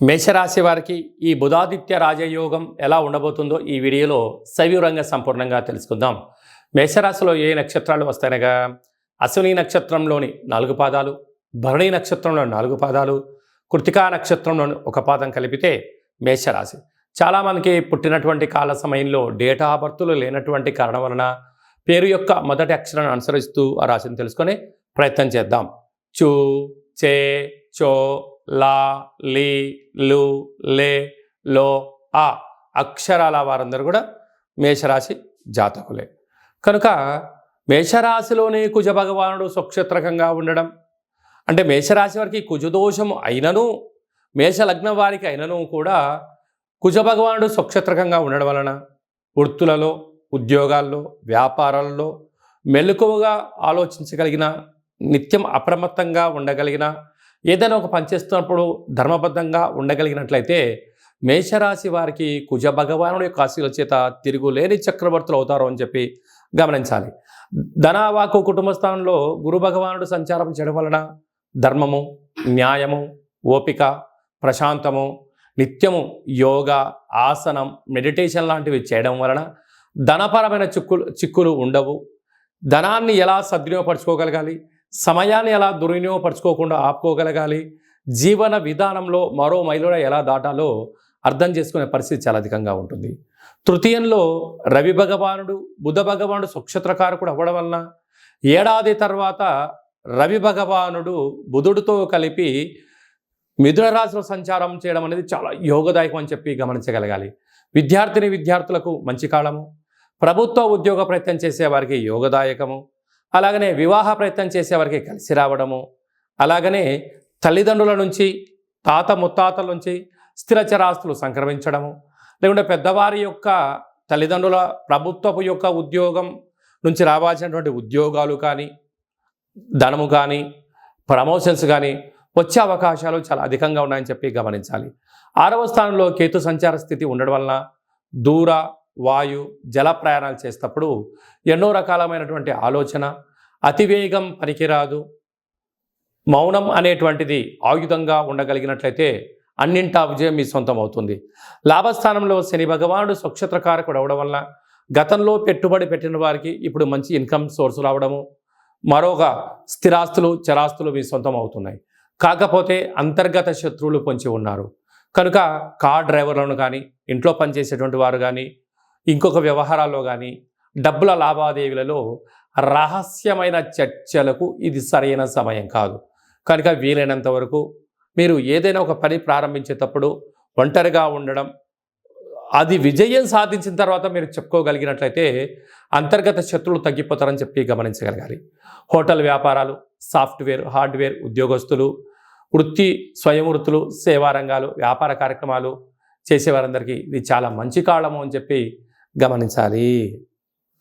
మేషరాశి వారికి ఈ బుధాదిత్య రాజయోగం ఎలా ఉండబోతుందో ఈ వీడియోలో సవివరంగా సంపూర్ణంగా తెలుసుకుందాం. మేషరాశిలో ఏ నక్షత్రాలు వస్తాయనగా? అశ్విని నక్షత్రంలోని నాలుగు పాదాలు భరణి నక్షత్రంలో నాలుగు పాదాలు కృతికా నక్షత్రంలోని ఒక పాదం కలిపితే మేషరాశి. చాలామందికి పుట్టినటువంటి కాల సమయంలో డేటా ఆఫ్ బర్త్లు లేనటువంటి కారణం వలన పేరు యొక్క మొదటి అక్షరాన్ని అనుసరిస్తూ ఆ రాశిని తెలుసుకొని ప్రయత్నం చేద్దాం. చూ చే చో లా లి లు లే లో ఆ అక్షరాల వారందరూ కూడా మేషరాశి జాతకులే. కనుక మేషరాశిలోనే కుజ భగవానుడు స్వక్షత్రకంగా ఉండడం అంటే మేషరాశి వారికి కుజదోషం అయినను మేష లగ్నం వారికి అయినను కూడా కుజ భగవానుడు స్వక్షత్రకంగా ఉండడం వలన వృత్తులలో ఉద్యోగాల్లో వ్యాపారాల్లో మెలకువగా ఆలోచించగలిగిన నిత్యం అప్రమత్తంగా ఉండగలిగిన ఏదైనా ఒక పనిచేస్తున్నప్పుడు ధర్మబద్ధంగా ఉండగలిగినట్లయితే మేషరాశి వారికి కుజ భగవానుడి యొక్క ఆశీల చేత తిరుగులేని చక్రవర్తులు అవుతారు అని చెప్పి గమనించాలి. ధనావాకు కుటుంబ స్థానంలో గురు భగవానుడు సంచారం చేయడం వలన ధర్మము న్యాయము ఓపిక ప్రశాంతము నిత్యము యోగా ఆసనం మెడిటేషన్ లాంటివి చేయడం వలన ధనపరమైన చిక్కులు చిక్కులు ఉండవు. ధనాన్ని ఎలా సద్వినియోగపరచుకోగలగాలి? సమయాన్ని ఎలా దుర్వినియోగపరచుకోకుండా ఆపుకోగలగాలి? జీవన విధానంలో మరో మైలుడ ఎలా దాటాలో అర్థం చేసుకునే పరిస్థితి చాలా అధికంగా ఉంటుంది. తృతీయంలో రవి భగవానుడు బుధ భగవానుడు సుక్షత్రకారకుడు అవ్వడం వలన ఏడాది తర్వాత రవి భగవానుడు బుధుడితో కలిపి మిథున రాశిలో సంచారం చేయడం అనేది చాలా యోగదాయకం అని చెప్పి గమనించగలగాలి. విద్యార్థిని విద్యార్థులకు మంచి కాలము. ప్రభుత్వ ఉద్యోగ ప్రయత్నం చేసే వారికి యోగదాయకము. అలాగనే వివాహ ప్రయత్నం చేసేవారికి కలిసి రావడము అలాగనే తల్లిదండ్రుల నుంచి తాత ముత్తాతల నుంచి స్థిరచరాస్తులు సంక్రమించడము లేకుంటే పెద్దవారి యొక్క తల్లిదండ్రుల ప్రభుత్వపు యొక్క ఉద్యోగం నుంచి రావాల్సినటువంటి ఉద్యోగాలు కానీ ధనము కానీ ప్రమోషన్స్ కానీ వచ్చే అవకాశాలు చాలా అధికంగా ఉన్నాయని చెప్పి గమనించాలి. ఆరవ స్థానంలో కేతు సంచార స్థితి ఉండడం వలన దూర వాయు జల ప్రయాణాలు చేసేటప్పుడు ఎన్నో రకాలమైనటువంటి ఆలోచన అతివేగం పనికిరాదు. మౌనం అనేటువంటిది ఆయుధంగా ఉండగలిగినట్లయితే అన్నింటా విజయం మీ సొంతం అవుతుంది లాభస్థానంలో శని భగవానుడు స్వక్షత్రకారకుడు అవడం వల్ల గతంలో పెట్టుబడి పెట్టిన వారికి ఇప్పుడు మంచి ఇన్కమ్ సోర్స్ రావడము మరొక స్థిరాస్తులు చరాస్తులు మీ సొంతం అవుతున్నాయి కాకపోతే అంతర్గత శత్రువులు పొంచి ఉన్నారు. కనుక కార్ డ్రైవర్లను కానీ ఇంట్లో పనిచేసేటువంటి వారు కానీ ఇంకొక వ్యవహారాల్లో కానీ డబ్బుల లావాదేవీలలో రహస్యమైన చర్చలకు ఇది సరైన సమయం కాదు. కనుక వీలైనంత వరకు మీరు ఏదైనా ఒక పని ప్రారంభించేటప్పుడు ఒంటరిగా ఉండడం అది విజయం సాధించిన తర్వాత మీరు చెప్పుకోగలిగినట్లయితే అంతర్గత శత్రువులు తగ్గిపోతారని చెప్పి గమనించగలగాలి. హోటల్ వ్యాపారాలు సాఫ్ట్వేర్ హార్డ్వేర్ ఉద్యోగస్తులు వృత్తి స్వయం వృత్తులు సేవా రంగాలు వ్యాపార కార్యక్రమాలు చేసేవారందరికీ ఇది చాలా మంచి కాలము అని చెప్పి గమనించాలి.